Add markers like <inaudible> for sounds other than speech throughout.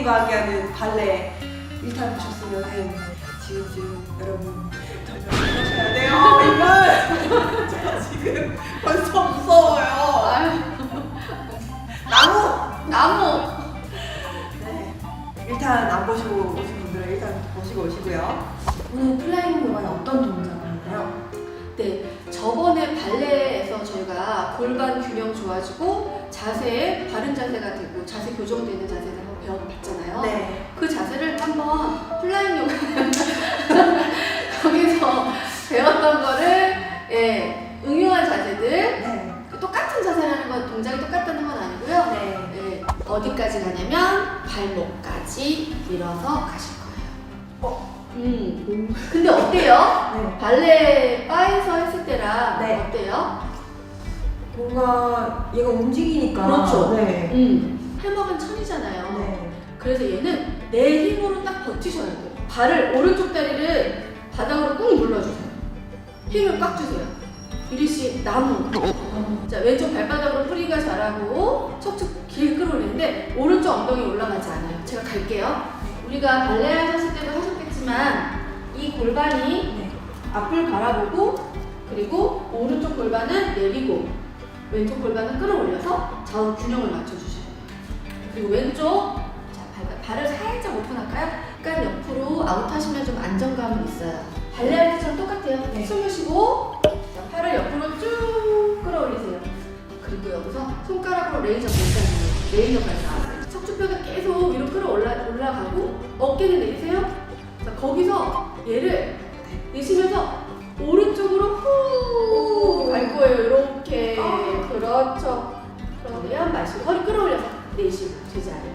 선생님과 함께하는 발레 1탄 보셨으면 지금 지금 여러분 점점 하셔야 돼요. 이걸 제가 <laughs> 지금 벌써 무서워요. 나무! 나무. 네. 일단 안 보시고 오신 분들은 일단 보시고 오시고요. 오늘 플라잉 요가는 어떤 동작을 하나요? 네, 저번에 발레에서 저희가 골반 균형 좋아지고 자세, 바른 자세가 되고 자세 교정되는 자세를 배워봤잖아요. 네 그 자세를 한번 플라잉 요가 <laughs> 거기서 배웠던 거를 예, 응용한 자세들 네. 똑같은 자세라는 건 동작이 똑같다는 건 아니고요. 네. 예, 어디까지 가냐면 발목까지 밀어서 가실 거예요. 음. 근데 어때요? 네. 발레 바에서 했을 때랑 네. 어때요? 뭔가 얘가 움직이니까 그렇죠. 네. 음. 팔목은 천이잖아요. 네. 그래서 얘는 내 힘으로 딱 버티셔야 돼요. 발을 오른쪽 다리를 바닥으로 꾹 눌러주세요. 힘을 꽉 주세요. 유리 씨 나무. 자 왼쪽 발바닥으로 프리가 잘하고 척추 길 끌어올리는데 오른쪽 엉덩이 올라가지 않아요. 제가 갈게요. 우리가 발레 하셨을 때도 하셨겠지만 이 골반이 네. 앞을 바라보고 그리고 오른쪽 골반은 내리고 왼쪽 골반은 끌어올려서 좌우 균형을 맞춰주셔야 돼요. 그리고 왼쪽 자 발, 발을 살짝 오픈할까요? 약간 옆으로 아웃하시면 좀 안정감이 있어요. 발레 할 때처럼 똑같아요. 네. 숨을 쉬고 자, 팔을 옆으로 쭉 끌어올리세요. 그리고 여기서 손가락으로 레이저 발사해요. 레이저 발사. 척추뼈가 계속 위로 끌어올라 올라가고 어깨는 내리세요. 자 거기서 얘를 내쉬면서 오른쪽으로 후 갈 거예요. 이렇게 아. 그렇죠. 그러면 마시고 허리 끌어올려서 내쉬고 않아요.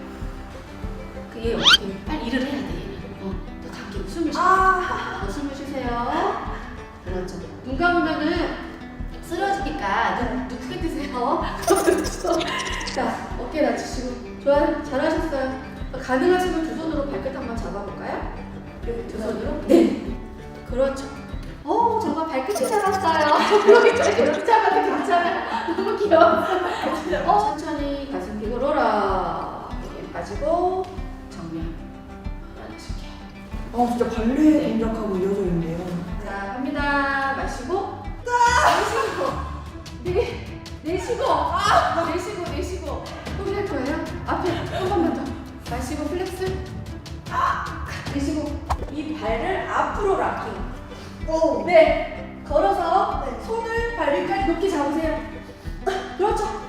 그게 어떻게 빨리 일을 해야 돼. 어, 더 작게 숨을 쉬어. 아더 숨을 쉬세요. 그렇죠. 눈 감으면은 쓰러지니까 눈, 눈 크게 뜨세요. 그렇죠. 자, 어깨 낮추시고. 좋아요. 잘하셨어요. 가능하시면 두 손으로 발끝 한번 잡아볼까요? 여기 두 손으로? 네. 그렇죠. 어, 정말 발끝이 작았어요. 이렇게 잡아도 괜찮아요. 너무 귀여워. 어, 천천히 가슴 펴고 로라. 여기 빠지고 정면. 하나씩. 아 진짜 발레 동작하고 이어져 있네요 자, 갑니다. 마시고. 내쉬고. 내, 내쉬고. 내쉬고, 내쉬고. 또할 거예요. 앞에 한 번만 더. 마시고 플렉스. 내쉬고. 이 발을 앞으로 락킹. 오 네. 걸어서 네. 손을 발 위까지 높게 잡으세요. 그렇죠.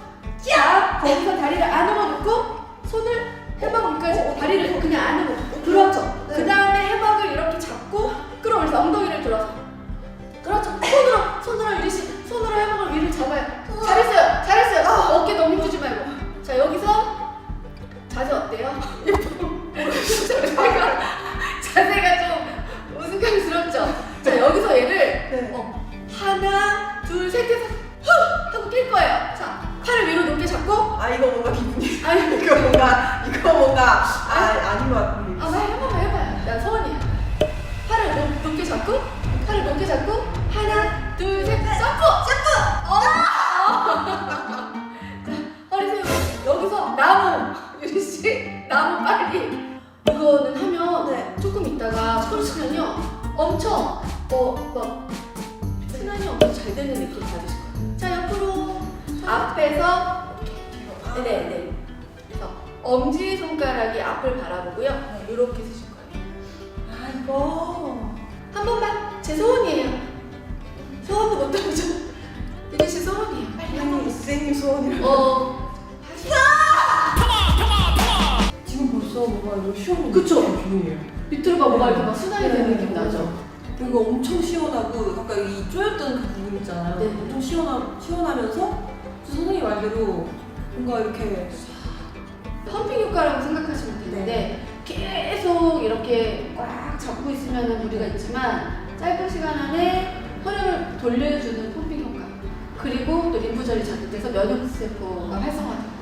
자, 거기서 다리를 안으로 놓고 손을 해먹 위까지 다리를 그냥 안으로. 그렇죠. 네. 그 다음에 해먹을 이렇게 잡고 끌어올려서 엉덩이를 들어서. 그렇죠. 손으로, 손으로 유리 씨, 손으로 해먹을 위를 잡아요. 잘했어요. 잘했어요. 어깨 너무 힘주지 말고. 자, 여기서 자세 어때요? <laughs> 자세가, 자세가 좀 우스꽝스럽죠? 자, 여기서 얘를 네. 어, 하나, 둘, 셋 해서 아 이거 뭔가 기분이 아니, <laughs> 이거 뭔가 이거 뭔가 아 아닌 것 같은데 아, 한 번만 해봐요. 나 서원이야. 팔을 높, 높게 잡고, 팔을 높게 잡고, 하나, 둘, 셋, 점프! 점프! 어! <laughs> 자, 허리 세우고, 여기서 나무! 유리씨, 나무 빨리! 이거는 하면 네. 조금 있다가 손 치면요. 엄청, 어, 막, 순환이 엄청 잘 되는 느낌 받으실 거예요. 자, 옆으로. 앞에서, 네 네. 그래서 엄지 손가락이 앞을 바라보고요. 이렇게 쓰실 거예요. 아 이거 한 번만 제 소원이에요. 소원도 못 들어줘. 유진 씨 소원이에요. 빨리 한 번. 선생님 소원이라 어. 하시- 지금 벌써 뭔가 이거 시원한 그쵸? 기분이에요 밑으로 가 뭐가 이렇게 막 순환이 되는 느낌 나죠. 그리고 엄청 시원하고 아까 이 쪼였던 그 부분 있잖아요 네. 엄청 시원하, 시원하면서 선생님 말대로 뭔가 이렇게 펌핑 효과라고 생각하시면 되는데 계속 이렇게 꽉 잡고 있으면 무리가 있지만 짧은 시간 안에 혈액을 돌려주는 펌핑 효과 그리고 또 림프절이 자극돼서 면역세포가 활성화돼요.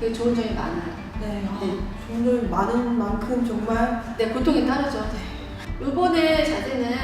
되게 좋은 점이 많아요. 네, 아, 네. 오늘 많은 만큼 정말 네, 고통이 따르죠. 요번에 자세는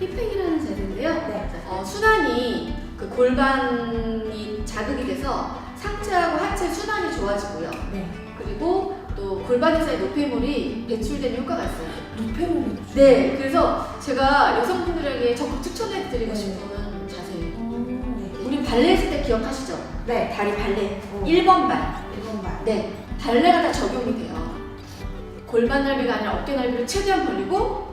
힙팩이라는 자세인데요. 네. 어, 순환이 그 골반이 자극이 돼서 상체하고 하체 순환이 좋아지고요. 네. 그리고 또또 골반에서의 노폐물이 배출되는 효과가 있어요. 노폐물이 네, 그래서 제가 여성분들에게 적극 추천해드리고 네. 싶은 자세예요. 음, 네. 우리 발레 했을 때 기억하시죠? 네. 다리 발레. 어. 1번 발. 이건 말. 네, 발레가 다 적용이 돼요. 골반 넓이가 아니라 어깨 넓이를 최대한 벌리고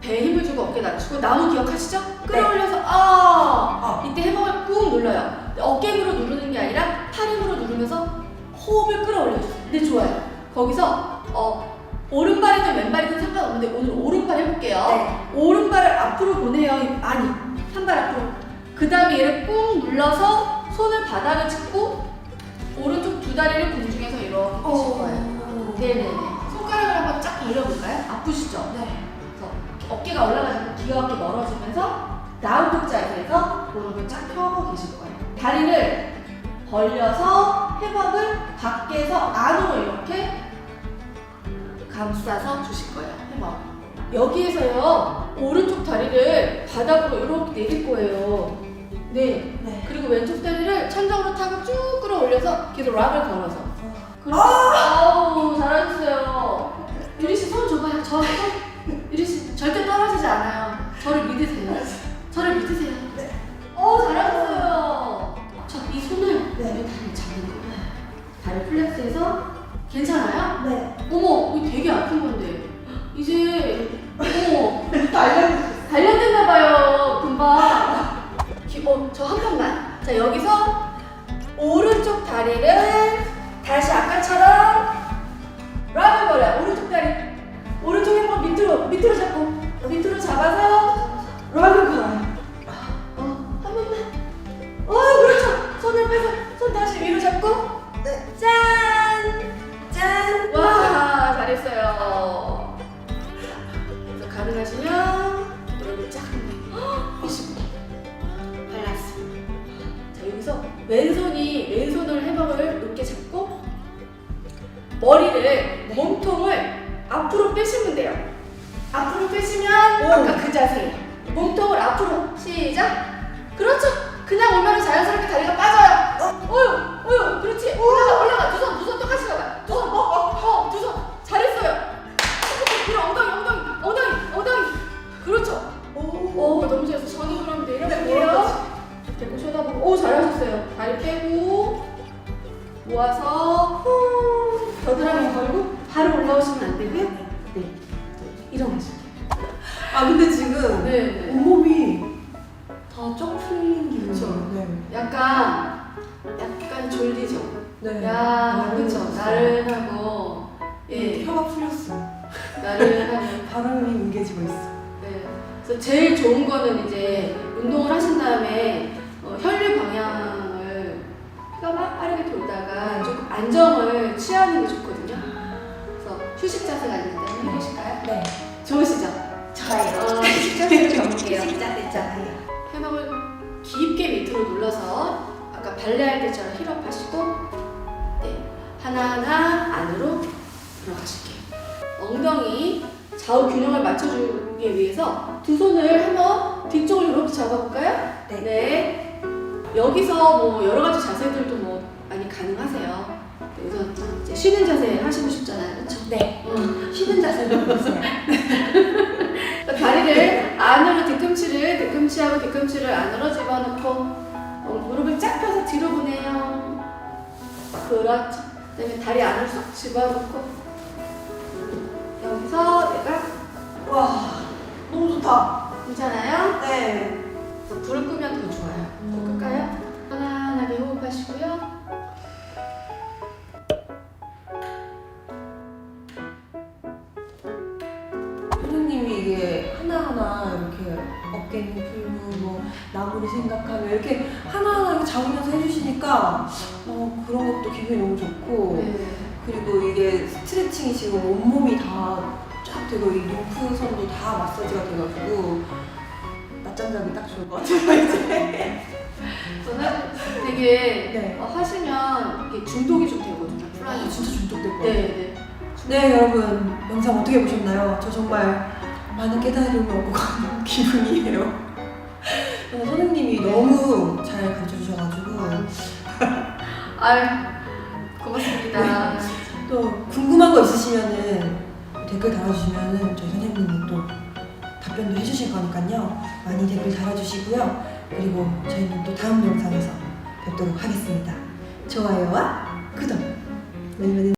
배에 힘을 주고 어깨 낮추고 나무 기억하시죠? 끌어올려서 아 아. 이때 해먹을 꾹 눌러요. 어깨 힘으로 누르는 게 아니라 팔 힘으로 누르면서 호흡을 끌어올려주세요. 네, 좋아요. 거기서 어 오른발이든 왼발이든 상관없는데 오늘 오른발 해볼게요. 네. 오른발을 앞으로 보내요. 아니, 한 발 앞으로. 그 다음에 얘를 꾹 눌러서 손을 바닥을 짚고 오른쪽 두 다리를 공중에서 이렇게 펴실 거예요. 네네네. 손가락을 한번 쫙 벌려볼까요? 아프시죠? 네. 그래서 어깨가 올라가지고 귀엽게 멀어지면서 나우독 자세에서 무릎을 쫙 펴고 계실 거예요. 다리를 벌려서 해먹을 밖에서 안으로 이렇게 감싸서 주실 거예요. 해먹. 여기에서요 오른쪽 다리를 바닥으로 이렇게 내릴 거예요. 네. 네. 그리고 왼쪽 다리를 천장으로 타고 쭉 끌어올려서 계속 락을 걸어서. 어. 그렇죠. 아우 잘하셨어요. 유리 씨손 줘봐요. 저 손. 유리 씨 절대 떨어지지 않아요. 저를 믿으세요. 저를 믿으세요. 네. 플렉스해서 괜찮아요? 네. 어머 이거 되게 아픈 건데 이제 어머 알려주세요. 단련됐나 봐요. 금방. 기- 어, 저 한 번만. 자, 여기서 오른쪽 다리를 다시 아까처럼 락을 걸어요. 오른쪽 다리. 오른쪽 한번 밑으로, 밑으로 잡고, 밑으로 잡아서 락을 걸어요. 어, 한 번만. 어, 그렇죠. 손을 빼서, 손 다시 위로 잡고, 네. 짠! 앞으로 빼시면 돼요. 앞으로 빼시면 오. 아까 그 자세. 몸통을 앞으로 시작. 그렇죠. 그냥 오면 자연스럽게 다리가 빠져요. 어유, 어유, 그렇지. 올라가, 올라가. 두 손, 두 손 똑같이 가봐. 두 손, 어, 어, 두 손. 잘했어요. 그래, 엉덩이, 엉덩이, 엉덩이, 엉덩이. 그렇죠. 오. 오, 너무 잘해서 저는 그럼 내려볼게요. 배꼽 쳐다보고, 오, 잘하셨어요. 다리 빼고, 모아서, 바로 올라오시면 안 되고요. 네. 일어나실게요. 아 근데 지금 네, 네. 온몸이 다 쩍 풀린 기분이에요. 그쵸. 네. 약간, 약간 졸리죠? 네. 야, 그쵸. 나를 나른하고, 예, 혀가 풀렸어. 나른하면. 발음이 <laughs> 뭉개지고 있어. 네. 그래서 제일 좋은 거는 이제 운동을 하신 다음에 어, 혈류 방향을 피가 막 빠르게 돌다가 조금 안정을 취하는 게 좋거든요. 휴식 자세가 있는데 한번 해보실까요? 네. 좋으시죠? 좋아요. 어, <laughs> 휴식 자세를 가볼게요. 식자 됐잖아요. 해먹을 깊게 밑으로 눌러서 아까 발레할 때처럼 힐업 하시고 네. 하나하나 안으로 들어가실게요. 엉덩이 좌우 균형을 맞춰주기 위해서 두 손을 한번 뒤쪽을 이렇게 잡아볼까요? 네. 네. 여기서 뭐 여러 가지 자세들도 뭐 많이 가능하세요. 네, 우선 이제 쉬는 자세 하시고 싶잖아요. 그렇죠? 네. 음. 쉬는 자세로 보세요. <laughs> 다리를 안으로 뒤꿈치를 뒤꿈치하고 뒤꿈치를 안으로 집어넣고 어, 무릎을 쫙 펴서 뒤로 보내요. 그렇죠. 그다음에 다리 안으로 쏙 집어넣고 여기서 내가 와 너무 좋다. 괜찮아요? 네. 그래서 불을 끄면 더 좋아요. 불 끌까요? 편안하게 호흡하시고요. 이 이게 하나하나 이렇게 어깨는 풀고 뭐 나무를 생각하며 이렇게 하나하나 이렇게 잡으면서 해주시니까 어, 그런 것도 기분이 너무 좋고 네. 그리고 이게 스트레칭이 지금 온몸이 다 쫙 되고 이 림프선도 다 마사지가 돼가지고 낮잠 자기 딱 좋을 것 같아요 이제 저는 되게 네. 어, 하시면 이게 중독이 좀 되거든요. 플라잉. 중독될 것 네, 네. 네 여러분 영상 어떻게 보셨나요? 저 정말 많은 깨달음을 얻고 가는 <laughs> 기분이에요. 어, 선생님이 너무 잘 가르쳐 주셔가지고 <laughs> 아유, 고맙습니다. 또 궁금한 거 있으시면은 댓글 달아주시면은 저희 선생님이 또 답변도 해주실 거니까요. 많이 댓글 달아주시고요. 그리고 저희는 또 다음 영상에서 뵙도록 하겠습니다. 좋아요와 구독 많이 많이